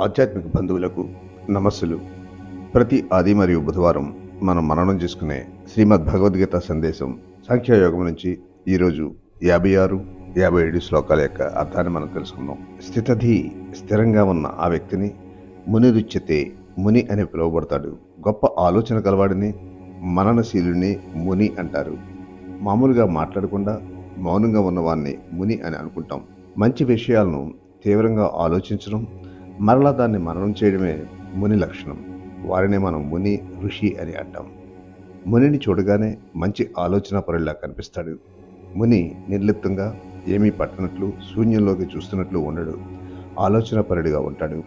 ఆధ్యాత్మిక బంధువులకు నమస్సులు. ప్రతి ఆది మరియు బుధవారం మనం మననం చేసుకునే శ్రీమద్ భగవద్గీత సందేశం సంఖ్యాయోగం నుంచి ఈరోజు యాభై ఆరు యాభై ఏడు శ్లోకాల యొక్క అర్థాన్ని మనం తెలుసుకుందాం స్థితధి స్థిరంగా ఉన్న ఆ వ్యక్తిని మునిరుచ్యతే ముని అని పిలువబడతాడు. గొప్ప ఆలోచన కలవాడిని మననశీలుని ముని అంటారు. మామూలుగా మాట్లాడకుండా మౌనంగా ఉన్నవాన్ని ముని అని అనుకుంటాం. మంచి విషయాలను తీవ్రంగా ఆలోచించడం మరలా దాన్ని మననం చేయడమే ముని లక్షణం. వారినే మనం ముని ఋషి అని అంటాం. మునిని చూడగానే మంచి ఆలోచన పరులా కనిపిస్తాడు. ముని నిర్లిప్తంగా ఏమీ పట్టనట్లు శూన్యంలోకి చూస్తున్నట్లు ఉండడు. ఆలోచన పరుడిగా ఉంటాడు.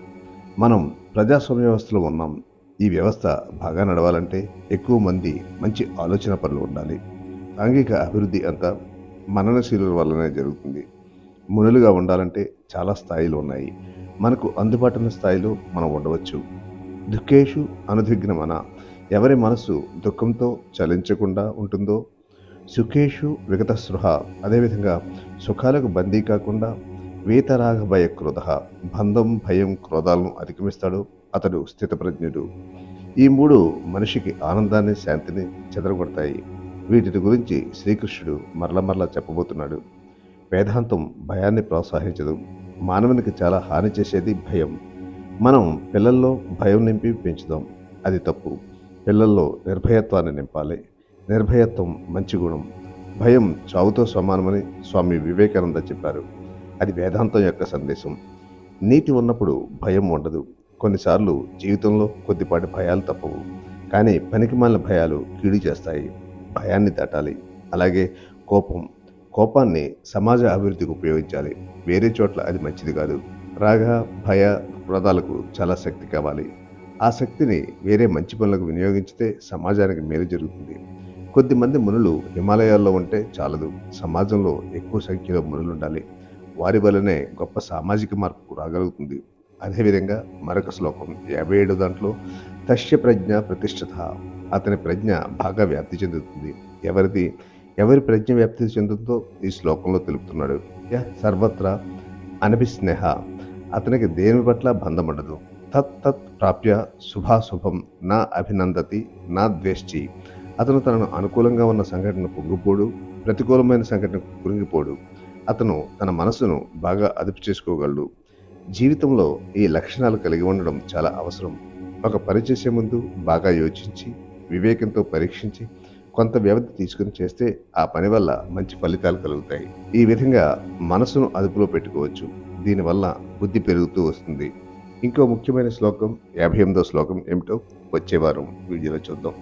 మనం ప్రజాస్వామ్య వ్యవస్థలో ఉన్నాం. ఈ వ్యవస్థ బాగా నడవాలంటే ఎక్కువ మంది మంచి ఆలోచన పనులు ఉండాలి. సాంఘిక అభివృద్ధి అంతా మననశీలుల వల్లనే జరుగుతుంది. మునులుగా ఉండాలంటే చాలా స్థాయిలు ఉన్నాయి. మనకు అందుబాటున్న స్థాయిలో మనం ఉండవచ్చు. దుఃఖేషు అనుధిఘ్నమన ఎవరి మనసు దుఃఖంతో చలించకుండా ఉంటుందో? సుఖేషు విగత స్పృహ అదేవిధంగా సుఖాలకు బందీ కాకుండా వేతరాగ భయ క్రోధ. బంధం భయం క్రోధాలను అధిగమిస్తాడు అతడు స్థితప్రజ్ఞుడు. ఈ మూడు మనిషికి ఆనందాన్ని శాంతిని చెదరగొడతాయి. వీటిని గురించి శ్రీకృష్ణుడు మరల మరలా చెప్పబోతున్నాడు. వేదాంతం భయాన్ని ప్రోత్సహించదు. మానవునికి చాలా హాని చేసేది భయం. మనం పిల్లల్లో భయం నింపి పెంచుదాం. అది తప్పు. పిల్లల్లో నిర్భయత్వాన్ని నింపాలి. నిర్భయత్వం మంచి గుణం. భయం చావుతో సమానమని స్వామి వివేకానంద చెప్పారు. అది వేదాంతం యొక్క సందేశం. నీటి ఉన్నప్పుడు భయం ఉండదు. కొన్నిసార్లు జీవితంలో కొద్దిపాటి భయాలు తప్పవు. కానీ పనికిమాలిన భయాలు కీడు చేస్తాయి. భయాన్ని దాటాలి. అలాగే కోపం కోపాన్ని సమాజ అభివృద్ధికి ఉపయోగించాలి. వేరే చోట్ల అది మంచిది కాదు. రాగ భయ వ్రతాలకు చాలా శక్తి కావాలి. ఆ శక్తిని వేరే మంచి పనులకు వినియోగించితే సమాజానికి మేలు జరుగుతుంది. కొద్దిమంది మునులు హిమాలయాల్లో ఉంటే చాలదు. సమాజంలో ఎక్కువ సంఖ్యలో మునులు ఉండాలి. వారి వల్లనే గొప్ప సామాజిక మార్పు రాగలుగుతుంది. అదేవిధంగా మరొక శ్లోకం యాభై ఏడు దాంట్లో తస్య ప్రజ్ఞ ప్రతిష్టత అతని ప్రజ్ఞ బాగా వ్యాప్తి చెందుతుంది. ఎవరిది? ఎవరి ప్రజ్ఞ వ్యాప్తి చెందుతుందో ఈ శ్లోకంలో తెలుపుతున్నాడు. యః సర్వత్రా అనిపిస్నేహ అతనికి దేని పట్ల బంధం ఉండదు తత్ తత్ ప్రాప్య శుభాశుభం నా అభినందతి నా ద్వేష్టి. అతను తనను అనుకూలంగా ఉన్న సంఘటన పొంగిపోడు ప్రతికూలమైన సంఘటన కురింగిపోడు అతను తన మనసును బాగా అదుపు చేసుకోగలడు. జీవితంలో ఈ లక్షణాలు కలిగి ఉండడం చాలా అవసరం. ఒక పని చేసే ముందు బాగా యోచించి వివేకంతో పరీక్షించి కొంత వ్యవధి తీసుకుని చేస్తే ఆ పని వల్ల మంచి ఫలితాలు కలుగుతాయి. ఈ విధంగా మనసును అదుపులో పెట్టుకోవచ్చు. దీనివల్ల బుద్ధి పెరుగుతూ వస్తుంది. ఇంకో ముఖ్యమైన శ్లోకం యాభై ఎనిమిదో శ్లోకం ఏమిటో వచ్చే వారం వీడియోలో చూద్దాం.